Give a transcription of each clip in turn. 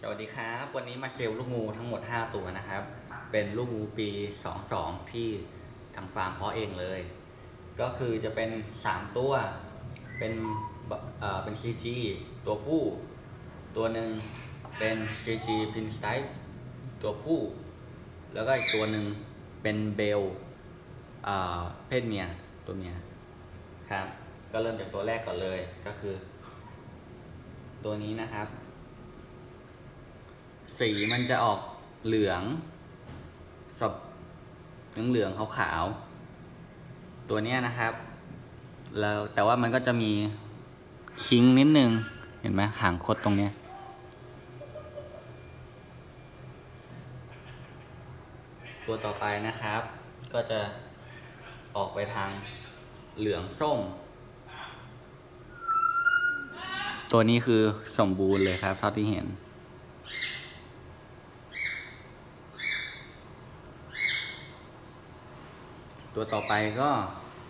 สวัสดีครับ วันนี้มาเซลล์ลูกงูทั้งหมด 5 ตัวนะครับ เป็นลูกงูปี 22 ที่ทางฟาร์มเพาะเองเลย ก็คือจะเป็น 3 ตัว เป็นเอ่อเป็น CG ตัวผู้ ตัวหนึ่งเป็น CG Pinstripe ตัวผู้ แล้วก็อีกตัวหนึ่งเป็นเบลเอ่อเพศเมียตัวเมียครับ ก็เริ่มจากตัวแรกก่อนเลยก็คือ ตัวนี้นะครับ สีมันจะออกเหลืองสบเหลืองเหลืองๆขาวๆตัวเนี้ยนะครับ แล้วแต่ว่ามันก็จะมีคิงนิดนึง เห็นไหมหางคดตรงเนี้ยตัวต่อไปนะครับ ก็จะออกไปทางเหลืองส้ม ตัวนี้คือสมบูรณ์เลยครับ เท่าที่เห็น ตัวต่อไปก็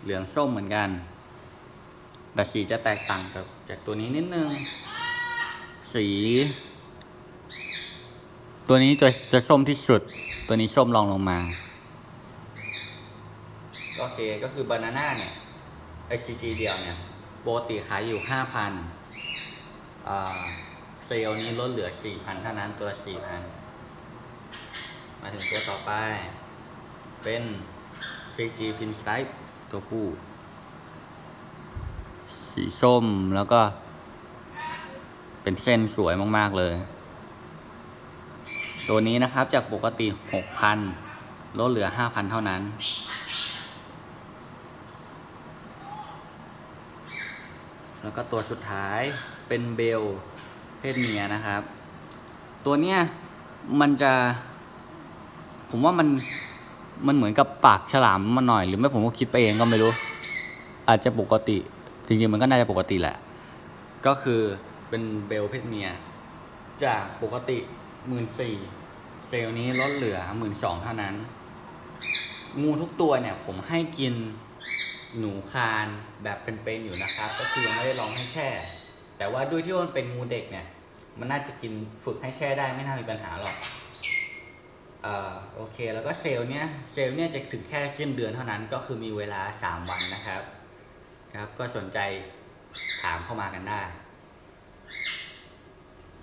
เหลืองส้มเหมือนกัน แต่สีจะแตกต่างกับจากตัวนี้นิดนึง สี ตัวนี้จะจะส้มที่สุด ตัวนี้ส้มรองลงมาโอเคก็คือบานาน่าเนี่ย HCG เดียวเนี่ยปกติขายอยู่ 5,000อ่าเซลล์นี้ลดเหลือ 4,000เท่านั้นตัวละ4,000 มาถึงตัวต่อไป เป็น CG Pinstripe ตัวผู้ สีส้มแล้วก็ เป็นเส้นสวยมากๆเลย ตัวนี้นะครับจากปกติ 6,000 ลดเหลือ 5,000 เท่านั้น แล้วก็ตัวสุดท้ายเป็นเบลเพศเมียนะครับ ตัวเนี้ยมันจะ ผมว่ามัน มันเหมือนกับปากฉลามมาหน่อย หรือไม่ผมก็คิดไปเองก็ไม่รู้ อาจจะปกติ จริงๆมันก็น่าจะปกติแหละ ก็คือเป็นเบลเพศเมีย จากปกติหมื่นสี่เซลล์นี้ลดเหลือหมื่นสองเท่านั้น งูทุกตัวเนี่ย ผมให้กินหนูคานแบบเป็นๆอยู่นะครับ ก็คือยังไม่ได้ลองให้แช่ แต่ว่าด้วยที่มันเป็นงูเด็กเนี่ย มันน่าจะกินฝึกให้แช่ได้ไม่น่ามีปัญหาหรอก อ่อโอเคแล้วก็เซลล์เนี่ยเซลล์เนี่ยจะถึงแค่สิ้นเดือนเท่านั้นก็คือมีเวลา 3 วันนะครับครับ ก็สนใจถามเข้ามากันได้